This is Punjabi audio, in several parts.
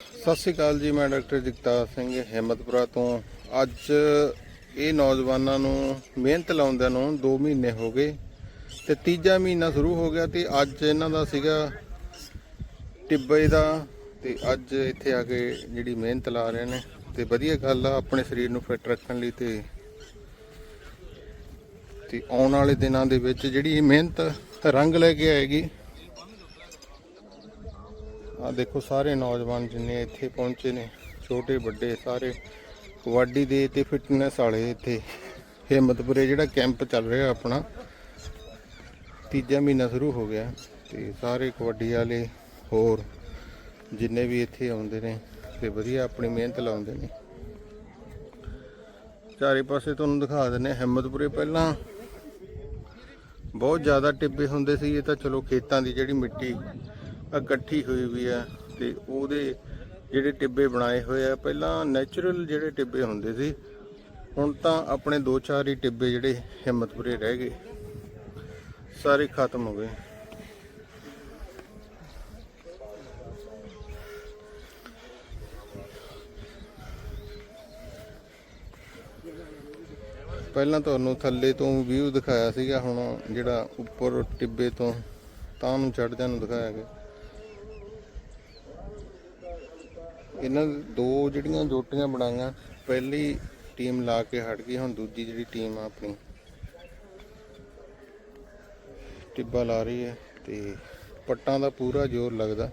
ਸਤਿ ਸ਼੍ਰੀ ਅਕਾਲ ਜੀ, ਮੈਂ ਡਾਕਟਰ ਜਗਤਾਰ ਸਿੰਘ, ਹਿੰਮਤਪੁਰਾ ਤੋਂ। ਅੱਜ ਇਹ ਨੌਜਵਾਨਾਂ ਨੂੰ ਮਿਹਨਤ ਲਾਉਂਦਿਆਂ ਨੂੰ 2 ਮਹੀਨੇ ਹੋ ਗਏ ਤੇ ਤੀਜਾ ਮਹੀਨਾ ਸ਼ੁਰੂ ਹੋ ਗਿਆ ਤੇ ਅੱਜ ਇਹਨਾਂ ਦਾ ਸੀਗਾ ਟਿੱਬੇ ਦਾ ਤੇ ਅੱਜ ਇੱਥੇ ਆ ਕੇ ਜਿਹੜੀ ਮਿਹਨਤ ਲਾ ਰਹੇ ਨੇ ਤੇ ਵਧੀਆ ਗੱਲ ਆ, ਆਪਣੇ ਸਰੀਰ ਨੂੰ ਫਿੱਟ ਰੱਖਣ ਲਈ ਤੇ ਤੇ ਆਉਣ ਵਾਲੇ ਦਿਨਾਂ ਦੇ ਵਿੱਚ ਜਿਹੜੀ ਇਹ ਮਿਹਨਤ ਰੰਗ ਲੈ ਕੇ ਆਏਗੀ ਆ ਦੇਖੋ ਸਾਰੇ ਨੌਜਵਾਨ ਜਿੰਨੇ ਇੱਥੇ ਪਹੁੰਚੇ ਨੇ, ਛੋਟੇ, ਵੱਡੇ ਸਾਰੇ ਕਬੱਡੀ ਦੇ ਤੇ ਫਿਟਨੈਸ ਵਾਲੇ ਇੱਥੇ, ਹਿੰਮਤਪੁਰੇ ਜਿਹੜਾ ਕੈਂਪ ਚੱਲ ਰਿਹਾ ਆਪਣਾ, ਤੀਜਾ ਮਹੀਨਾ ਸ਼ੁਰੂ ਹੋ ਗਿਆ ਤੇ ਸਾਰੇ ਕਬੱਡੀ ਵਾਲੇ ਹੋਰ ਜਿੰਨੇ ਵੀ ਇੱਥੇ ਆਉਂਦੇ ਨੇ ਤੇ ਵਧੀਆ ਆਪਣੀ ਮਿਹਨਤ ਲਾਉਂਦੇ ਨੇ। ਚਾਰੇ ਪਾਸੇ ਤੁਹਾਨੂੰ ਦਿਖਾ ਦਿੰਨੇ ਹਿੰਮਤਪੁਰੇ ਪਹਿਲਾਂ ਬਹੁਤ ਜ਼ਿਆਦਾ ਟਿੱਬੇ ਹੁੰਦੇ ਸੀ, ਇਹ ਤਾਂ ਚਲੋ ਖੇਤਾਂ ਦੀ ਜਿਹੜੀ ਮਿੱਟੀ ਇਕੱਠੀ ਹੋਈ ਵੀ ਆ ਤੇ ਉਹਦੇ ਜਿਹੜੇ ਟਿੱਬੇ ਬਣਾਏ ਹੋਏ ਆ, ਪਹਿਲਾਂ ਨੇਚਰਲ ਜਿਹੜੇ ਟਿੱਬੇ ਹੁੰਦੇ ਸੀ, ਹੁਣ ਤਾਂ ਆਪਣੇ ਦੋ ਚਾਰ ਹੀ ਟਿੱਬੇ ਜਿਹੜੇ ਹਿੰਮਤਪੁਰੇ ਰਹਿ ਗਏ। ਸਾਰੇ ਖਤਮ ਹੋ ਗਏ। ਪਹਿਲਾਂ ਤੁਹਾਨੂੰ ਥੱਲੇ ਤੋਂ ਵਿਊ ਦਿਖਾਇਆ ਸੀਗਾ, ਹੁਣ ਜਿਹੜਾ ਉੱਪਰ ਟਿੱਬੇ ਤੋਂ, ਤਾਂ ਨੂੰ ਚੜ੍ਹਦਿਆਂ ਨੂੰ ਦਿਖਾਇਆ ਗਿਆ। ਇਹਨਾਂ ਦੋ ਜਿਹੜੀਆਂ ਜੋਟੀਆਂ ਬਣਾਈਆਂ, ਪਹਿਲੀ ਟੀਮ ਲਾ ਕੇ ਹਟ ਗਈ, ਹੁਣ ਦੂਜੀ ਜਿਹੜੀ ਟੀਮ ਆ ਆਪਣੀ। ਟਿੱਬਾ ਲਾ ਰਹੀ ਹੈ ਤੇ ਪੱਟਾਂ ਦਾ ਪੂਰਾ ਜ਼ੋਰ ਲੱਗਦਾ।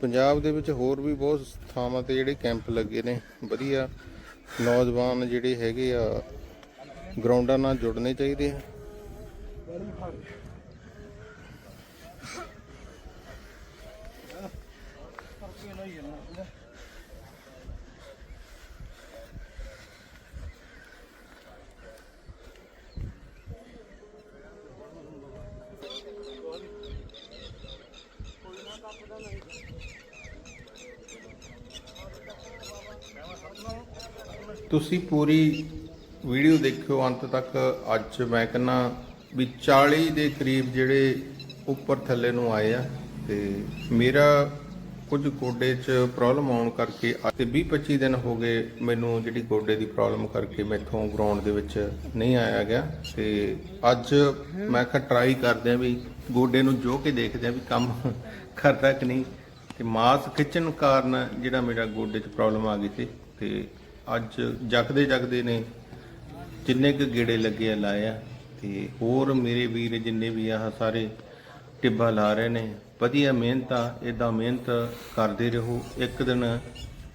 ਪੰਜਾਬ ਦੇ ਵਿੱਚ ਹੋਰ ਵੀ ਬਹੁਤ ਥਾਵਾਂ ਤੇ ਜਿਹੜੇ ਕੈਂਪ ਲੱਗੇ ਨੇ, ਵਧੀਆ ਨੌਜਵਾਨ ਜਿਹੜੇ ਹੈਗੇ ਆ, ਗਰਾਊਂਡਾਂ ਨਾਲ ਜੁੜਨੇ ਚਾਹੀਦੇ ਆ। ਤੁਸੀਂ ਪੂਰੀ ਵੀਡੀਓ ਦੇਖਿਓ, ਅੰਤ ਤੱਕ ਅੱਜ ਮੈਂ ਕਹਿੰਨਾ ਵੀ 40 ਦੇ ਕਰੀਬ ਜਿਹੜੇ ਉੱਪਰ ਥੱਲੇ ਨੂੰ ਆਏ ਆ ਤੇ ਮੇਰਾ ਕੁਝ ਗੋਡੇ 'ਚ ਪ੍ਰੋਬਲਮ ਆਉਣ ਕਰਕੇ ਅੱਜ ਤੇ 20 25 ਦਿਨ ਹੋ ਗਏ ਮੈਨੂੰ ਜਿਹੜੀ ਗੋਡੇ ਦੀ ਪ੍ਰੋਬਲਮ ਕਰਕੇ ਮੈਥੋਂ ਗਰਾਊਂਡ ਦੇ ਵਿੱਚ ਨਹੀਂ ਆਇਆ ਗਿਆ ਤੇ ਅੱਜ ਮੈਂ ਕਿਹਾ ਟਰਾਈ ਕਰਦੇ ਆ ਵੀ ਗੋਡੇ ਨੂੰ ਜੋ ਕੇ ਦੇਖਦੇ ਆ ਵੀ ਕੰਮ ਕਰਦਾ ਕਿ ਨਹੀਂ। ਤੇ ਮਾਸ ਖਿੱਚਣ ਕਾਰਨ ਜਿਹੜਾ ਮੇਰਾ ਗੋਡੇ 'ਚ ਪ੍ਰੋਬਲਮ ਆ ਗਈ ਸੀ ਤੇ ਅੱਜ ਜਗਦੇ ਜਗਦੇ ਨੇ, ਜਿੰਨੇ ਕੁ ਗੇੜੇ ਲੱਗੇ ਆ ਲਾਏ ਆ, ਤੇ ਹੋਰ ਮੇਰੇ ਵੀਰ ਜਿੰਨੇ ਵੀ ਆ ਸਾਰੇ ਟਿੱਬਾ ਲਾ ਰਹੇ ਨੇ। ਵਧੀਆ ਮਿਹਨਤ ਆ ਇਦਾਂ ਮਿਹਨਤ ਕਰਦੇ ਰਹੋ। ਇੱਕ ਦਿਨ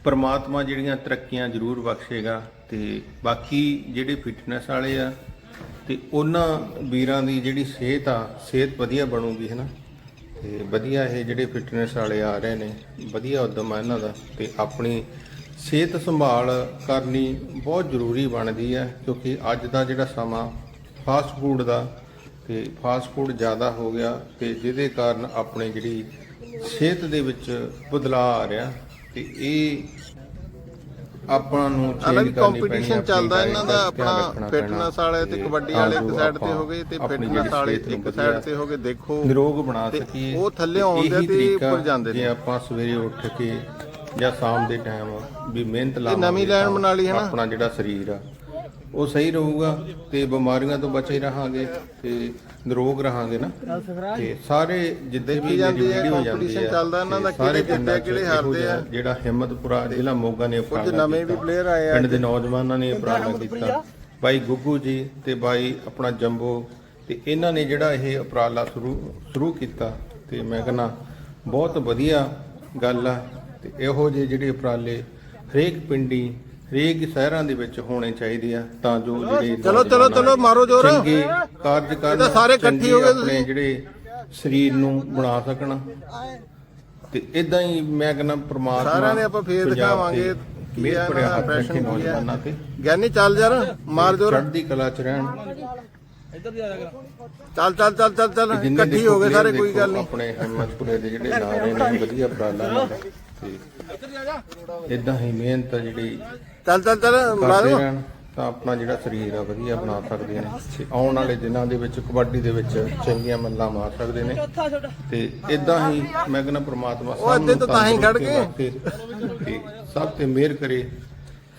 ਪਰਮਾਤਮਾ ਜਿਹੜੀਆਂ ਤਰੱਕੀਆਂ ਜ਼ਰੂਰ ਬਖਸ਼ੇਗਾ, ਤੇ ਬਾਕੀ ਜਿਹੜੇ ਫਿਟਨੈਸ ਵਾਲੇ ਆ, ਤੇ ਉਹਨਾਂ ਵੀਰਾਂ ਦੀ ਜਿਹੜੀ ਸਿਹਤ ਆ, ਸਿਹਤ ਵਧੀਆ ਬਣੂਗੀ ਹੈ ਨਾ ਤੇ ਵਧੀਆ ਇਹ ਜਿਹੜੇ ਫਿਟਨੈਸ ਵਾਲੇ ਆ ਰਹੇ ਨੇ, ਵਧੀਆ ਉਦਮ ਆ ਇਹਨਾਂ ਦਾ, ਤੇ ਆਪਣੀ ਸਿਹਤ ਸੰਭਾਲ ਕਰਨੀ ਬਹੁਤ ਜ਼ਰੂਰੀ ਬਣਦੀ ਹੈ ਕਿਉਂਕਿ ਅੱਜ ਦਾ ਜਿਹੜਾ ਸਮਾਂ ਫਾਸਟ ਫੂਡ ਦਾ ਤੇ ਫਾਸਟ ਫੂਡ ਜ਼ਿਆਦਾ ਹੋ ਗਿਆ ਤੇ ਜਿਹਦੇ ਕਾਰਨ ਆਪਣੇ ਜਿਹੜੀ ਸਿਹਤ ਦੇ ਵਿੱਚ ਬਦਲਾਅ ਆ ਰਿਹਾ ਤੇ ਇਹ ਆਪਾਂ ਨੂੰ ਵੀ ਕਰਨੀ ਪੈਣੀ ਕੰਪੀਟੀਸ਼ਨ ਚੱਲਦਾ ਇਹਨਾਂ ਦਾ ਆਪਣਾ ਫਿਟਨੈਸ ਵਾਲੇ ਤੇ ਕਬੱਡੀ ਵਾਲੇ ਇੱਕ ਸਾਈਡ ਤੇ ਹੋ ਗਏ ਤੇ ਫਿਟਨੈਸ ਵਾਲੇ ਇੱਕ ਸਾਈਡ ਤੇ ਹੋ ਗਏ ਦੇਖੋ। ਨਿਰੋਗ ਬਣਾ ਸਕੀਏ। ਉਹ ਥੱਲੇ ਆਉਂਦੇ ਤੇ ਉੱਪਰ ਜਾਂਦੇ ਨੇ। ਜੇ ਆਪਾਂ ਸਵੇਰੇ ਉੱਠ ਕੇ ਜਾਂ ਸ਼ਾਮ ਦੇ ਟਾਈਮ ਵੀ ਮਿਹਨਤ ਲਾਵਾਂਗੇ ਨਵੀਂ ਲਾਈਨ ਤਾਂ ਬਣਾ ਲਈ ਹੈ ਨਾ। ਆਪਣਾ ਜਿਹੜਾ ਸਰੀਰ ਆ ਉਹ ਸਹੀ ਰਹੂਗਾ ਤੇ ਬਿਮਾਰੀਆਂ ਤੋਂ ਬਚੇ ਰਹਾਂਗੇ ਤੇ ਨਿਰੋਗ ਰਹਾਂਗੇ ਨਾ। ਤੇ ਸਾਰੇ ਜਿੱਦੇ ਵੀ ਜਾਂਦੀ ਹੈ, ਵੀਡੀਓ ਜਾਂਦੀ competition ਹੈ ਚੱਲਦਾ ਇਹਨਾਂ ਦਾ, ਕਿਹੜੇ ਪਿੰਡਾਂ 'ਚ ਕਿਹੜੇ ਹਾਰਦੇ ਆ। ਜਿਹੜਾ ਹਿੰਮਤਪੁਰਾ ਜ਼ਿਲ੍ਹਾ ਮੋਗਾ ਨੇ ਕੁਝ ਉਪਰਾਲਾ ਨਵੇਂ ਵੀ। ਪਲੇਅਰ ਆਏ ਆ ਪਿੰਡ ਦੇ ਨੌਜਵਾਨਾਂ ਨੇ ਉਪਰਾਲਾ ਕੀਤਾ। ਬਾਈ ਗੁੱਗੂ ਜੀ ਤੇ ਬਾਈ ਆਪਣਾ ਜੰਬੋ ਤੇ ਇਹਨਾਂ ਨੇ ਜਿਹੜਾ ਇਹ ਉਪਰਾਲਾ ਸ਼ੁਰੂ ਸ਼ੁਰੂ ਕੀਤਾ। ਤੇ ਮੈਂ ਕਹਿੰਦਾ ਬਹੁਤ ਵਧੀਆ ਗੱਲ ਆ। ਤੇ ਇਹੋ ਜਿਹੇ ਜਿਹੜੇ ਉਪਰਾਲੇ ਹਰੇਕ ਪਿੰਡੀ ਹਰੇਕ ਸ਼ਹਿਰਾਂ ਦੇ ਵਿੱਚ ਹੋਣੇ ਚਾਹੀਦੇ ਆ ਤਾਂ ਜੋ ਜਿਹੜੇ ਚਲੋ, ਚਲੋ, ਚਲੋ, ਮਾਰੋ ਜ਼ੋਰ। ਚੰਗੇ ਕਾਰਜ ਕਰਨ ਤਾਂ ਸਾਰੇ ਇਕੱਠੇ ਹੋ ਗਏ ਤੁਸੀਂ। ਜਿਹੜੇ ਸਰੀਰ ਨੂੰ ਬਣਾ ਸਕਣ। ਤੇ ਇਦਾਂ ਹੀ ਮੈਂ ਕਹਿੰਦਾ ਪ੍ਰਮਾਤਮਾ ਸਾਰਿਆਂ ਨੇ ਆਪਾਂ ਫੇਰ ਦਿਖਾਵਾਂਗੇ ਇਹਨਾਂ ਦਾ ਹੱਥ ਰੱਖੇ। ਨੌਜਵਾਨਾਂ ਤੇ। ਗਿਆਨੀ ਚੱਲ ਯਾਰ ਮਾਰ ਜੋਰ। ਚੜ੍ਹਦੀ ਕਲਾ ਚ ਰਹਿਣ। ਚੱਲ ਚੱਲ ਚੱਲ ਚੱਲ ਚੱਲ ਇਕੱਠੀ ਹੋ ਗਏ ਸਾਰੇ ਕੋਈ ਗੱਲ ਨਹੀਂ। ਆਪਣੇ ਹਿੰਮਤਪੁਰੇ ਦੇ ਜਿਹੜੇ ਰਹੇ ਨੇ ਵਧੀਆ ਉਪਰਾਲਾ ਇਹਨਾਂ ਦਾ ਤੇ ਇਦਾਂ ਹੀ ਮਿਹਨਤ ਆ ਜਿਹੜੀ। ਚੱਲ ਚੱਲ ਚੱਲ ਕਰਦੇ ਰਹਿਣ ਤਾਂ ਆਪਣਾ ਜਿਹੜਾ ਸਰੀਰ ਆ ਵਧੀਆ ਬਣਾ ਸਕਦੇ ਨੇ। ਤੇ ਆਉਣ ਵਾਲੇ ਦਿਨਾਂ ਦੇ ਵਿੱਚ ਕਬੱਡੀ ਦੇ ਵਿੱਚ ਚੰਗੀਆਂ ਮੱਲਾਂ ਮਾਰ ਸਕਦੇ ਨੇ। ਤੇ ਇਦਾਂ ਹੀ ਮੈਂ ਕਹਿੰਦਾ ਪ੍ਰਮਾਤਮਾ ਉਹ ਅੱਧੇ ਤਾਂ ਤਾਂ ਹੀ ਖੜ ਗਏ। ਗਏ ਤੇ ਸਭ ਤੇ ਮਿਹਰ ਕਰੇ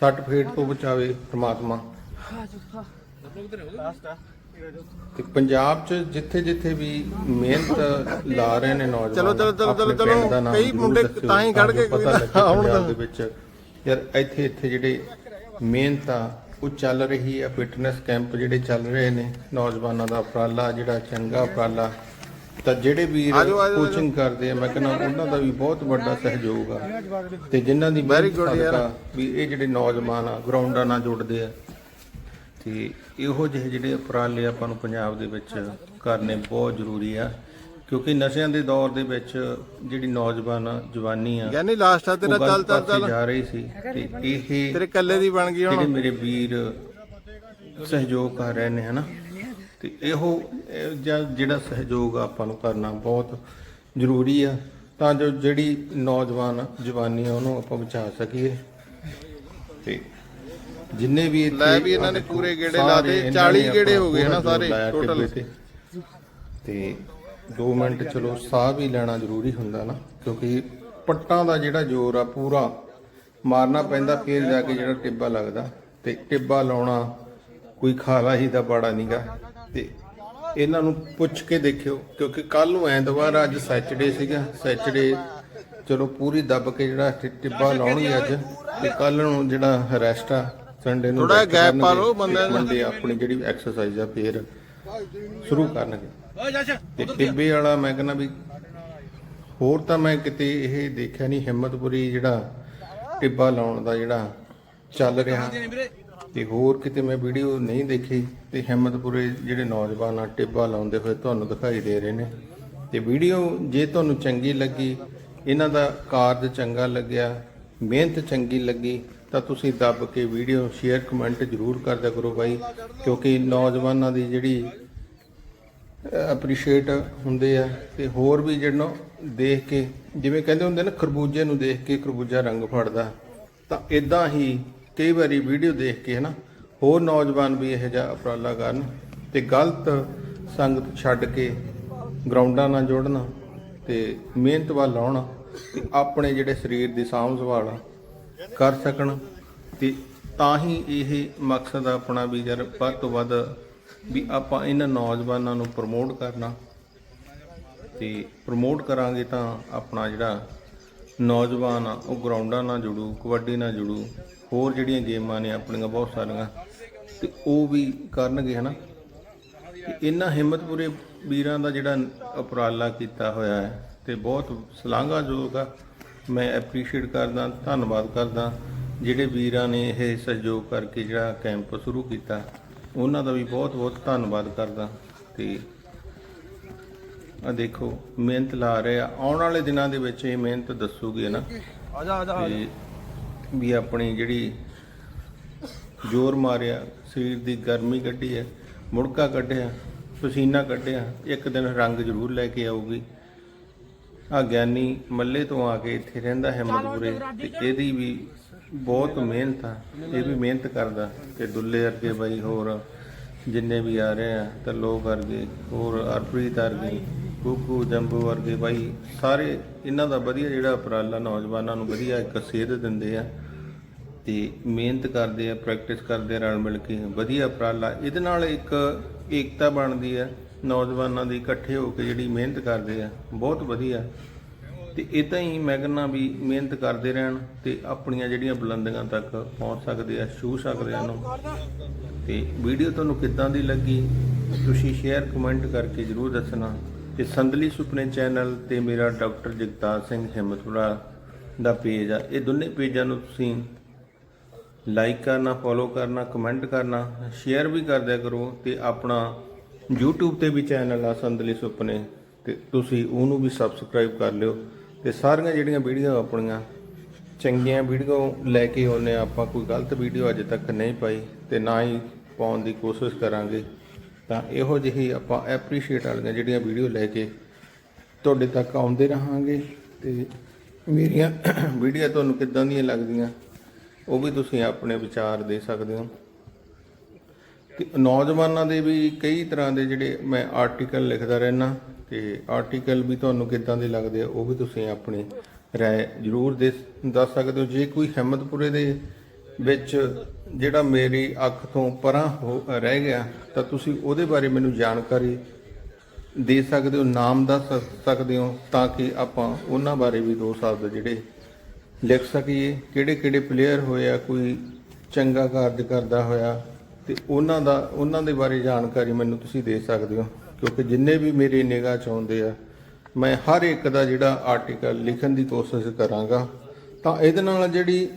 ਸੱਟ ਫੇਟ ਤੋਂ ਬਚਾਵੇ ਪ੍ਰਮਾਤਮਾ। ਤੇ ਪੰਜਾਬ 'ਚ ਜਿੱਥੇ ਜਿੱਥੇ ਵੀ ਮਿਹਨਤ ਲਾ ਰਹੇ ਨੇ ਨੌਜਵਾਨ ਚਲੋ, ਚਲੋ, ਚਲੋ, ਚਲੋ, ਕਈ ਮੁੰਡੇ ਤਾਂ ਹੀ ਜੋ ਕੇ ਆਉਣ ਦਾ। ਵਿੱਚ ਯਾਰ ਇੱਥੇ ਇੱਥੇ ਜਿਹੜੇ ਮਿਹਨਤ ਆ ਉਹ ਚੱਲ ਰਹੀ ਆ ਫਿਟਨੈਸ ਕੈਂਪ ਜਿਹੜੇ ਚੱਲ ਰਹੇ ਨੇ ਨੌਜਵਾਨਾਂ ਦਾ ਉਪਰਾਲਾ ਜਿਹੜਾ ਚੰਗਾ ਉਪਰਾਲਾ ਤਾਂ ਜਿਹੜੇ ਵੀਰ ਕੋਚਿੰਗ ਕਰਦੇ ਆ ਮੈਂ ਕਹਿੰਦਾ ਉਹਨਾਂ ਦਾ ਵੀ ਬਹੁਤ ਵੱਡਾ ਸਹਿਯੋਗ ਆ ਤੇ ਜਿਨ੍ਹਾਂ ਦੀ ਮਿਹਨਤ good ਯਾਰ। ਵੀ ਇਹ ਜਿਹੜੇ ਨੌਜਵਾਨ ਆ ਗਰਾਊਂਡਾਂ ਨਾਲ ਜੁੜਦੇ ਆ ਤੇ ਇਹੋ ਜਿਹੇ ਜਿਹੜੇ ਉਪਰਾਲੇ ਆਪਾਂ ਨੂੰ ਪੰਜਾਬ ਦੇ ਵਿੱਚ ਕਰਨੇ ਬਹੁਤ ਜ਼ਰੂਰੀ ਆ ਕਿਉਂਕਿ ਨਸ਼ਿਆਂ ਦੇ ਦੌਰ ਦੇ ਵਿੱਚ ਜਿਹੜੀ ਨੌਜਵਾਨ ਜਵਾਨੀ ਆ ਗਿਆਨੀ ਲਾਸਟ ਆ ਤੇਰਾ ਚੱਲ ਚੱਲ ਚੱਲ। ਜਾ ਰਹੀ ਸੀ ਤੇ ਇਹ ਤੇਰੇ ਕੱਲੇ ਦੀ ਬਣ ਗਈ ਜਿਹੜੇ ਹੁਣ ਮੇਰੇ ਵੀਰ ਸਹਿਯੋਗ ਕਰ ਰਹੇ ਨੇ ਹਨਾ? ਤੇ ਇਹੋ ਇਹ ਜਿਹਾ- ਜਿਹੜਾ ਸਹਿਯੋਗ ਆਪਾਂ ਨੂੰ ਕਰਨਾ ਬਹੁਤ ਜ਼ਰੂਰੀ ਆ ਤਾਂ ਜੋ ਜਿਹੜੀ ਨੌਜਵਾਨ ਜਵਾਨੀ ਆ ਉਹਨੂੰ ਆਪਾਂ ਬਚਾ ਸਕੀਏ। ਤੇ ਜਿੰਨੇ ਵੀ ਇੱਥੇ ਲੈ ਵੀ ਇਹਨਾਂ ਨੇ ਪੂਰੇ ਗੇੜੇ ਸਾਰੇ ਲਾ ਦੇ, ਇਹਨਾਂ 40 ਨੇ ਗੇੜੇ ਹੋ ਗਏ ਨਾ ਪੂਰਾ ਸਾਰੇ। ਟਿੱਬੇ ਤੇ। ਤੇ 2 ਮਿੰਟ ਚਲੋ ਸਾਹ ਵੀ ਲੈਣਾ ਜ਼ਰੂਰੀ ਹੁੰਦਾ ਨਾ ਕਿਉਂਕਿ ਪੱਟਾਂ ਦਾ ਜਿਹੜਾ ਜ਼ੋਰ ਆ ਪੂਰਾ ਮਾਰਨਾ ਪੈਂਦਾ ਫਿਰ ਜਾ ਕੇ ਜਿਹੜਾ ਟਿੱਬਾ ਲੱਗਦਾ ਤੇ ਟਿੱਬਾ ਲਾਉਣਾ ਕੋਈ ਖਾਲਾ ਹੀ ਦਾ ਬਾੜਾ ਨਹੀਂਗਾ ਤੇ ਇਹਨਾਂ ਨੂੰ ਪੁੱਛ ਕੇ ਦੇਖਿਓ ਕਿਉਂਕਿ ਕੱਲ ਨੂੰ ਐਤਵਾਰ ਅੱਜ ਸੈਚਰਡੇ ਸੀਗਾ ਸੈਚਰਡੇ ਚਲੋ ਪੂਰੀ ਦੱਬ ਕੇ ਜਿਹੜਾ ਟਿੱਬਾ ਲਾਉਣਗੇ ਅੱਜ ਤੇ ਕੱਲ ਨੂੰ ਜਿਹੜਾ ਰੈਸਟ ਆ ਸੰਡੇ ਨੂੰ ਜਿਹਾ gap ਪਾ ਲਓ ਨੂੰ। Monday ਆਪਣੀ ਜਿਹੜੀ ਐਕਸਰਸਾਈਜ਼ ਆ ਫੇਰ ਸ਼ੁਰੂ ਕਰਨਗੇ। ਤੇ ਟਿੱਬੇ ਵਾਲਾ ਮੈਂ ਕਹਿੰਦਾ ਵੀ ਹੋਰ ਤਾਂ ਮੈਂ ਕਿਤੇ ਇਹ ਦੇਖਿਆ ਨਹੀਂ ਹਿੰਮਤਪੁਰੀ ਜਿਹੜਾ ਟਿੱਬਾ ਲਾਉਣ ਦਾ ਜਿਹੜਾ ਚੱਲ ਰਿਹਾ। ਤੇ ਹੋਰ ਕਿਤੇ ਮੈਂ ਵੀਡੀਓ ਨਹੀਂ ਦੇਖੀ ਤੇ ਹਿੰਮਤਪੁਰੇ ਜਿਹੜੇ ਨੌਜਵਾਨ ਆ ਟਿੱਬਾ ਲਾਉਂਦੇ ਹੋਏ ਤੁਹਾਨੂੰ ਦਿਖਾਈ ਦੇ ਰਹੇ ਨੇ। ਤੇ ਵੀਡੀਓ ਜੇ ਤੁਹਾਨੂੰ ਚੰਗੀ ਲੱਗੀ ਇਹਨਾਂ ਦਾ ਕਾਰਜ ਚੰਗਾ ਲੱਗਿਆ ਮਿਹਨਤ ਚੰਗੀ ਲੱਗੀ ਤਾਂ ਤੁਸੀਂ ਦੱਬ ਕੇ ਵੀਡੀਓ ਸ਼ੇਅਰ ਕਮੈਂਟ ਜ਼ਰੂਰ ਕਰਦਿਆ ਕਰੋ ਬਾਈ ਕਿਉਂਕਿ ਨੌਜਵਾਨਾਂ ਦੀ ਜਿਹੜੀ ਅਪਰੀਸ਼ੀਏਟ ਹੁੰਦੇ ਆ ਤੇ ਹੋਰ ਵੀ ਜਿਹੜਾ ਦੇਖ ਕੇ ਜਿਵੇਂ ਕਹਿੰਦੇ ਹੁੰਦੇ ਨਾ ਖਰਬੂਜੇ ਨੂੰ ਦੇਖ ਕੇ ਖਰਬੂਜਾ ਰੰਗ ਫੜਦਾ ਤਾਂ ਇਦਾਂ ਹੀ ਕਈ ਵਾਰੀ ਵੀਡੀਓ ਦੇਖ ਕੇ ਹਨਾ ਹੋਰ ਨੌਜਵਾਨ ਵੀ ਇਹੋ ਜਿਹਾ ਉਪਰਾਲਾ ਕਰਨ ਤੇ ਗਲਤ ਸੰਗਤ ਛੱਡ ਕੇ ਗਰਾਊਂਡਾਂ ਨਾਲ ਜੋੜਨਾ ਤੇ ਮਿਹਨਤ ਵੱਲ ਲਾਉਣਾ ਤੇ ਆਪਣੇ ਜਿਹੜੇ ਸਰੀਰ ਦੀ ਸਾਂਭ ਸੰਭਾਲ ਆ, ਕਰ ਸਕਣ ਤੇ ਤਾਂ ਹੀ ਇਹ ਮਕਸਦ ਆਪਣਾ ਵੀ ਯਾਰ ਵੱਧ ਤੋਂ ਵੱਧ ਵੀ ਆਪਾਂ ਇਹਨਾਂ ਨੌਜਵਾਨਾਂ ਨੂੰ ਪ੍ਰਮੋਟ ਕਰਨਾ। ਤੇ ਪ੍ਰਮੋਟ ਕਰਾਂਗੇ ਤਾਂ ਆਪਣਾ ਜਿਹੜਾ ਨੌਜਵਾਨ ਆ, ਉਹ ਗਰਾਊਂਡਾਂ ਨਾਲ ਜੁੜੂ, ਕਬੱਡੀ ਨਾਲ ਜੁੜੂ, ਹੋਰ ਜਿਹੜੀਆਂ ਗੇਮਾਂ ਨੇ ਆਪਣੀਆਂ ਬਹੁਤ ਸਾਰੀਆਂ, ਤੇ ਉਹ ਵੀ ਕਰਨਗੇ, ਹਨਾ? ਤੇ ਇਹਨਾਂ ਹਿੰਮਤਪੁਰੇ ਵੀਰਾਂ ਦਾ ਜਿਹੜਾ ਉਪਰਾਲਾ ਕੀਤਾ ਹੋਇਆ ਹੈ, ਤੇ ਬਹੁਤ ਸ਼ਲਾਘਾਯੋਗ ਆ। ਮੈਂ ਐਪਰੀਸ਼ੀਏਟ ਕਰਦਾ ਧੰਨਵਾਦ ਕਰਦਾ। ਜਿਹੜੇ ਵੀਰਾਂ ਨੇ ਇਹ ਸਹਿਯੋਗ ਕਰਕੇ ਜਿਹੜਾ ਕੈਂਪ ਸ਼ੁਰੂ ਕੀਤਾ ਉਹਨਾਂ ਦਾ ਵੀ ਬਹੁਤ ਬਹੁਤ ਧੰਨਵਾਦ ਕਰਦਾ। ਤੇ ਆ ਦੇਖੋ ਮਿਹਨਤ ਲਾ ਰਹੇ ਆ। ਆਉਣ ਵਾਲੇ ਦਿਨਾਂ ਦੇ ਵਿੱਚ ਇਹ ਮਿਹਨਤ ਦੱਸੂਗੀ ਨਾ? ਆ ਜਾ ਆ ਜਾ ਵੀ ਆਪਣੀ ਜਿਹੜੀ ਜ਼ੋਰ ਮਾਰਿਆ ਸਰੀਰ ਦੀ ਗਰਮੀ ਕੱਢੀ ਹੈ ਮੁੜਕਾ ਕੱਢਿਆ ਪਸੀਨਾ ਕੱਢਿਆ ਇੱਕ ਦਿਨ ਰੰਗ ਜ਼ਰੂਰ ਲੈ ਕੇ ਆਊਗੀ। ਆ ਗਿਆਨੀ ਮੱਲੇ ਤੋਂ ਆ ਕੇ ਇੱਥੇ ਰਹਿੰਦਾ ਹਿੰਮਤਪੁਰੇ ਤੇ ਇਹਦੀ ਵੀ ਬਹੁਤ ਮਿਹਨਤ ਆ ਇਹ ਵੀ ਮਿਹਨਤ ਕਰਦਾ ਤੇ ਦੁੱਲੇ ਵਰਗੇ ਬਾਈ ਹੋਰ ਜਿੰਨੇ ਵੀ ਆ ਰਹੇ ਆ ਤੇ ਲੋਕ ਵਰਗੇ ਹੋਰ ਅਰਪ੍ਰੀਤ ਵਰਗੇ ਕੁੱਕੂ ਜੰਬੂ ਵਰਗੇ ਬਾਈ ਸਾਰੇ ਇਹਨਾਂ ਦਾ ਵਧੀਆ ਜਿਹੜਾ ਉਪਰਾਲਾ ਨੌਜਵਾਨਾਂ ਨੂੰ ਵਧੀਆ ਇੱਕ ਸੇਧ ਦਿੰਦੇ ਆ ਤੇ ਮਿਹਨਤ ਕਰਦੇ ਆ ਪ੍ਰੈਕਟਿਸ ਕਰਦੇ ਰਲ ਮਿਲ ਕੇ ਵਧੀਆ ਉਪਰਾਲਾ ਇਹਦੇ ਨਾਲ ਇੱਕ ਏਕਤਾ ਬਣਦੀ ਆ ਨੌਜਵਾਨਾਂ ਦੀ ਇਕੱਠੇ ਹੋ ਕੇ ਜਿਹੜੀ ਮਿਹਨਤ ਕਰਦੇ ਆ, ਬਹੁਤ ਵਧੀਆ। ਤੇ ਇਦਾਂ ਹੀ ਮੈਂ ਕਹਿੰਦਾ ਵੀ ਮਿਹਨਤ ਕਰਦੇ ਰਹਿਣ ਤੇ ਆਪਣੀਆਂ ਜਿਹੜੀਆਂ ਬੁਲੰਦੀਆਂ ਤੱਕ ਪਹੁੰਚ ਸਕਦੇ ਆ ਛੂ ਸਕਦੇ ਆ ਨੂੰ ਤੇ ਵੀਡੀਓ ਤੁਹਾਨੂੰ ਕਿੱਦਾਂ ਦੀ ਲੱਗੀ, ਤੁਸੀਂ ਸ਼ੇਅਰ, ਕਮੈਂਟ ਕਰਕੇ ਜਰੂਰ ਦੱਸਣਾ। ਤੇ ਸੰਦਲੀ ਸੁਪਨੇ ਚੈਨਲ ਤੇ ਮੇਰਾ ਡਾਕਟਰ ਜਗਤਾਰ ਸਿੰਘ ਹਿੰਮਤਪੁਰਾ ਦਾ ਪੇਜ ਆ। ਇਹ ਦੋਨੇ ਪੇਜਾਂ ਨੂੰ ਤੁਸੀਂ ਲਾਈਕ ਕਰਨਾ, ਫੋਲੋ ਕਰਨਾ, ਕਮੈਂਟ ਕਰਨਾ, ਸ਼ੇਅਰ ਵੀ ਕਰਦਿਆ ਕਰੋ ਤੇ ਆਪਣਾ YouTube ਤੇ ਵੀ ਚੈਨਲ ਆ ਸੰਦਲੀ ਸੁਪਨੇ, ਤੇ ਤੁਸੀਂ ਉਹਨੂੰ ਵੀ ਸਬਸਕ੍ਰਾਈਬ ਕਰ ਲਿਓ। ਤੇ ਸਾਰੀਆਂ ਜਿਹੜੀਆਂ ਵੀਡੀਓ ਆਪਣੀਆਂ, ਚੰਗੀਆਂ ਵੀਡੀਓ ਲੈ ਕੇ ਆਉਂਦੇ ਹਾਂ, ਆਪਾਂ ਕੋਈ ਗਲਤ ਵੀਡੀਓ ਅਜੇ ਤੱਕ ਨਹੀਂ ਪਾਈ, ਤੇ ਨਾ ਹੀ ਪਾਉਣ ਦੀ ਕੋਸ਼ਿਸ਼ ਕਰਾਂਗੇ। ਤਾਂ ਇਹੋ ਜਿਹੀ ਆਪਾਂ ਐਪਰੀਸ਼ੀਏਟ ਵਾਲੀਆਂ ਜਿਹੜੀਆਂ ਵੀਡੀਓ ਲੈ ਕੇ ਤੁਹਾਡੇ ਤੱਕ ਆਉਂਦੇ ਰਹਾਂਗੇ। ਤੇ ਮੇਰੀਆਂ ਵੀਡੀਓ ਤੁਹਾਨੂੰ ਕਿੱਦਾਂ ਦੀਆਂ ਲੱਗਦੀਆਂ, ਉਹ ਵੀ ਤੁਸੀਂ ਆਪਣੇ ਵਿਚਾਰ ਦੇ ਸਕਦੇ ਹੋ। ਨੌਜਵਾਨਾਂ ਦੇ ਵੀ ਕਈ ਤਰ੍ਹਾਂ ਦੇ ਜਿਹੜੇ ਮੈਂ ਆਰਟੀਕਲ ਲਿਖਦਾ ਰਹਿਣਾ ਤੇ ਆਰਟੀਕਲ ਵੀ ਤੁਹਾਨੂੰ ਕਿੱਦਾਂ ਦੇ ਲੱਗਦੇ ਆ, ਉਹ ਵੀ ਤੁਸੀਂ ਆਪਣੀ ਰਾਏ ਜ਼ਰੂਰ ਦੇ ਦੱਸ ਸਕਦੇ ਹੋ। ਜੇ ਕੋਈ ਹਿੰਮਤਪੁਰੇ ਦੇ ਵਿੱਚ ਜਿਹੜਾ ਮੇਰੀ ਅੱਖ ਤੋਂ ਪਰਾਂ ਹੋ ਰਹਿ ਗਿਆ, ਤਾਂ ਤੁਸੀਂ ਉਹਦੇ ਬਾਰੇ ਮੈਨੂੰ ਜਾਣਕਾਰੀ ਦੇ ਸਕਦੇ ਹੋ, ਨਾਮ ਦੱਸ ਸਕਦੇ ਹੋ, ਤਾਂ ਕਿ ਆਪਾਂ ਉਹਨਾਂ ਬਾਰੇ ਵੀ ਦੋ ਸ਼ਬਦ ਜਿਹੜੇ ਲਿਖ ਸਕੀਏ। ਕਿਹੜੇ ਕਿਹੜੇ ਪਲੇਅਰ ਹੋਏ ਆ, ਕੋਈ ਚੰਗਾ ਕਾਰਜ ਕਰਦਾ ਹੋਇਆ ਤੇ ਉਹਨਾਂ ਦਾ, ਉਹਨਾਂ ਦੇ ਬਾਰੇ ਜਾਣਕਾਰੀ ਮੈਨੂੰ ਤੁਸੀਂ ਦੇ ਸਕਦੇ ਹੋ, ਕਿਉਂਕਿ ਜਿੰਨੇ ਵੀ ਮੇਰੀ ਨਿਗਾਹ ਚ ਆਉਂਦੇ ਆ, ਮੈਂ ਹਰ ਇੱਕ ਦਾ ਜਿਹੜਾ ਆਰਟੀਕਲ ਲਿਖਣ ਦੀ ਕੋਸ਼ਿਸ਼ ਕਰਾਂਗਾ। ਤਾਂ ਇਹਦੇ ਨਾਲ ਜਿਹੜੀ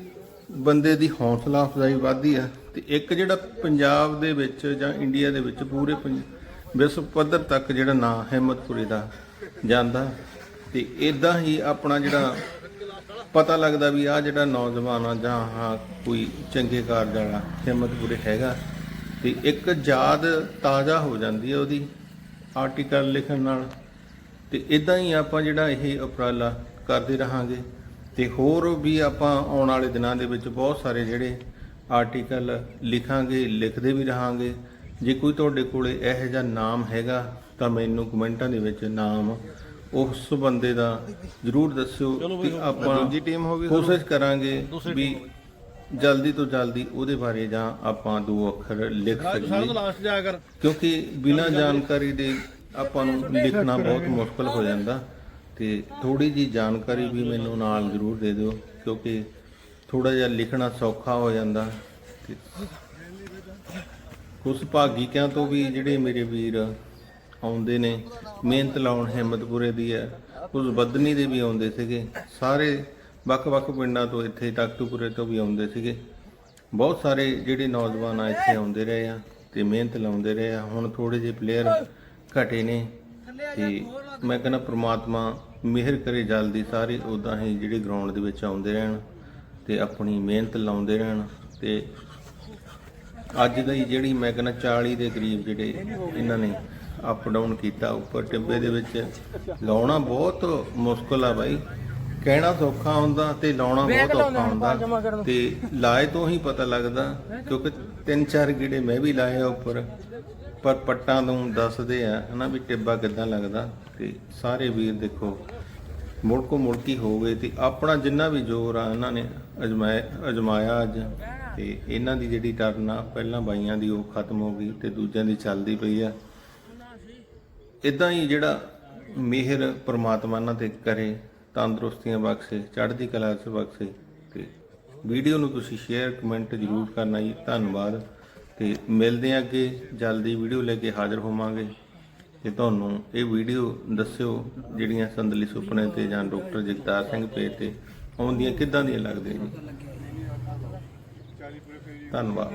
ਬੰਦੇ ਦੀ ਹੌਸਲਾ ਅਫਜ਼ਾਈ ਵੱਧਦੀ ਆ, ਤੇ ਇੱਕ ਜਿਹੜਾ ਪੰਜਾਬ ਦੇ ਵਿੱਚ ਜਾਂ ਇੰਡੀਆ ਦੇ ਵਿੱਚ ਪੂਰੇ ਪੰਜ- ਵਿਸ਼ਵ ਪੱਧਰ ਤੱਕ ਜਿਹੜਾ ਨਾਂ ਹਿੰਮਤਪੁਰੀ ਦਾ ਜਾਂਦਾ, ਤੇ ਇਦਾਂ ਹੀ ਆਪਣਾ ਜਿਹੜਾ ਪਤਾ ਲੱਗਦਾ ਵੀ ਆ ਜਿਹੜਾ ਨੌਜਵਾਨ ਆ ਜਾਂ ਹਾਂ ਕੋਈ ਚੰਗੇ ਕਾਰਜ ਵਾਲਾ ਹਿੰਮਤਪੁਰੇ ਹੈਗਾ ਤੇ ਇੱਕ ਯਾਦ ਤਾਜ਼ਾ ਹੋ ਜਾਂਦੀ ਹੈ ਉਹਦੀ ਆਰਟੀਕਲ ਲਿਖਣ ਨਾਲ। ਤੇ ਇਦਾਂ ਹੀ ਆਪਾਂ ਜਿਹੜਾ ਇਹ ਉਪਰਾਲਾ ਕਰਦੇ ਰਹਾਂਗੇ। ਤੇ ਹੋਰ ਵੀ ਆਪਾਂ ਆਉਣ ਵਾਲੇ ਦਿਨਾਂ ਦੇ ਵਿੱਚ ਬਹੁਤ ਸਾਰੇ ਜਿਹੜੇ ਆਰਟੀਕਲ ਲਿਖਾਂਗੇ ਲਿਖਦੇ ਵੀ ਰਹਾਂਗੇ। ਜੇ ਕੋਈ ਤੁਹਾਡੇ ਕੋਲੇ ਇਹੋ ਜਿਹਾ ਨਾਮ ਹੈਗਾ ਤਾਂ ਮੈਨੂੰ ਕਮੈਂਟਾਂ ਦੇ ਵਿੱਚ ਨਾਮ ਉਸ ਬੰਦੇ ਦਾ ਜ਼ਰੂਰ ਦੱਸਿਓ ਕਿ ਆਪਾਂ ਦੂਜੀ ਟੀਮ ਹੋ ਗਈ ਕੋਸ਼ਿਸ਼ ਕਰਾਂਗੇ ਵੀ ਜਲਦੀ ਤੋਂ ਜਲਦੀ ਉਹਦੇ ਬਾਰੇ ਜਾਂ ਆਪਾਂ ਦੋ ਅੱਖਰ ਲਿਖ ਸਕੀਏ। ਲਾਸਟ ਜਾ ਕਰ। ਕਿਉਂਕਿ ਬਿਨਾਂ ਜਾਣਕਾਰੀ ਦੇ ਆਪਾਂ ਨੂੰ ਲਿਖਣਾ ਬਹੁਤ ਮੁਸ਼ਕਲ ਹੋ ਜਾਂਦਾ। ਤੇ ਥੋੜੀ ਜੀ ਜਾਣਕਾਰੀ ਵੀ ਮੈਨੂੰ ਨਾਲ ਜ਼ਰੂਰ ਦੇ ਦਿਓ ਕਿਉਂਕਿ ਥੋੜਾ ਜਿਹਾ ਲਿਖਣਾ ਸੌਖਾ ਹੋ ਜਾਂਦਾ। ਤੇ ਕੁਝ ਭਾਗੀਕਿਆਂ ਤੋਂ ਵੀ ਜਿਹੜੇ ਮੇਰੇ ਵੀਰ ਆਉਂਦੇ ਨੇ ਮਿਹਨਤ ਲਾਉਣ ਹਿੰਮਤਪੁਰੇ ਦੀ ਹੈ ਕੁਝ ਬੱਦਨੀ ਦੇ ਵੀ ਆਉਂਦੇ ਸੀਗੇ। ਸਾਰੇ ਵੱਖ-ਵੱਖ ਪਿੰਡਾਂ ਤੋਂ ਇੱਥੇ ਤਖਤੂਪੁਰੇ ਤੋਂ ਵੀ ਆਉਂਦੇ ਸੀਗੇ। ਬਹੁਤ ਸਾਰੇ ਜਿਹੜੇ ਨੌਜਵਾਨ ਆ ਇੱਥੇ ਆਉਂਦੇ ਰਹੇ ਆ ਤੇ ਮਿਹਨਤ ਲਾਉਂਦੇ ਰਹੇ ਆ। ਹੁਣ ਥੋੜੇ ਜਿਹੇ ਪਲੇਅਰ ਘਟੇ ਨੇ ਤੇ ਮੈਂ ਕਹਿੰਦਾ ਪ੍ਰਮਾਤਮਾ ਮਿਹਰ ਕਰੇ ਜਲਦੀ ਸਾਰੇ ਉਦਾਂ ਹੀ ਜਿਹੜੇ ਗਰਾਊਂਡ ਦੇ ਵਿੱਚ ਆਉਂਦੇ ਰਹਿਣ ਤੇ ਆਪਣੀ ਮਿਹਨਤ ਲਾਉਂਦੇ ਰਹਿਣ ਤੇ ਅੱਜ ਦਾ ਹੀ ਜਿਹੜੀ ਮੈਂ ਕਹਿੰਦਾ 40 ਦੇ ਕਰੀਬ ਜਿਹੜੇ ਇਹਨਾਂ ਨੇ ਅਪ ਡਾਊਨ ਕੀਤਾ, ਉੱਪਰ ਟਿੱਬੇ ਦੇ ਵਿੱਚ ਲਾਉਣਾ ਬਹੁਤ ਮੁਸ਼ਕਲ ਆ ਬਾਈ। ਕਹਿਣਾ ਸੌਖਾ ਹੁੰਦਾ ਤੇ ਲਾਉਣਾ ਬਹੁਤ ਔਖਾ ਹੁੰਦਾ। ਤੇ ਲਾਏ ਤੋਂ ਹੀ ਪਤਾ ਲੱਗਦਾ ਕਿਉਂਕਿ ਤਿੰਨ ਚਾਰ ਗੀੜੇ ਮੈਂ ਵੀ ਲਾਏ ਆ ਉੱਪਰ ਪਰ ਪੱਟਾਂ ਤੋਂ ਦੱਸਦੇ ਆ ਹਨਾ ਵੀ ਟਿੱਬਾ ਕਿੱਦਾਂ ਲੱਗਦਾ। ਤੇ ਸਾਰੇ ਵੀਰ ਦੇਖੋ ਮੁੜਕੋ ਮੁੜਕੀ ਹੋ ਗਏ ਤੇ ਆਪਣਾ ਜਿੰਨਾ ਵੀ ਜ਼ੋਰ ਆ ਇਹਨਾਂ ਨੇ ਅਜਮਾਇਆ ਅਜਮਾਇਆ ਅੱਜ। ਤੇ ਇਹਨਾਂ ਦੀ ਜਿਹੜੀ ਟਰਨ ਆ ਪਹਿਲਾਂ ਬਾਈਆਂ ਦੀ ਉਹ ਖਤਮ ਹੋ ਗਈ ਤੇ ਦੂਜਿਆਂ ਦੀ ਚੱਲਦੀ ਪਈ ਆ। ਇਦਾਂ ਹੀ ਜਿਹੜਾ ਮਿਹਰ ਪ੍ਰਮਾਤਮਾ ਇਹਨਾਂ ਤੇ ਕਰੇ ਤੰਦਰੁਸਤੀਆਂ ਬਖਸ਼ੇ, ਚੜ੍ਹਦੀ ਕਲਾ ਚ ਬਖਸ਼ੇ ਤੇ ਵੀਡੀਓ ਨੂੰ ਤੁਸੀਂ ਸ਼ੇਅਰ ਕਮੈਂਟ ਜ਼ਰੂਰ ਕਰਨਾ ਜੀ। ਧੰਨਵਾਦ ਤੇ ਮਿਲਦੇ ਆ ਅੱਗੇ, ਜਲਦੀ ਵੀਡੀਓ ਲੈ ਕੇ ਹਾਜ਼ਰ ਹੋਵਾਂਗੇ। ਤੇ ਤੁਹਾਨੂੰ ਇਹ ਵੀਡੀਓ ਦੱਸਿਓ ਜਿਹੜੀਆਂ ਸੰਦਲੀ ਸੁਪਨੇ ਤੇ ਜਾਂ ਡਾਕਟਰ ਜਗਤਾਰ ਸਿੰਘ ਪੇਜ ਤੇ ਆਉਂਦੀਆਂ, ਕਿੱਦਾਂ ਦੀਆਂ ਲੱਗਦੀਆਂ ਜੀ। ਧੰਨਵਾਦ।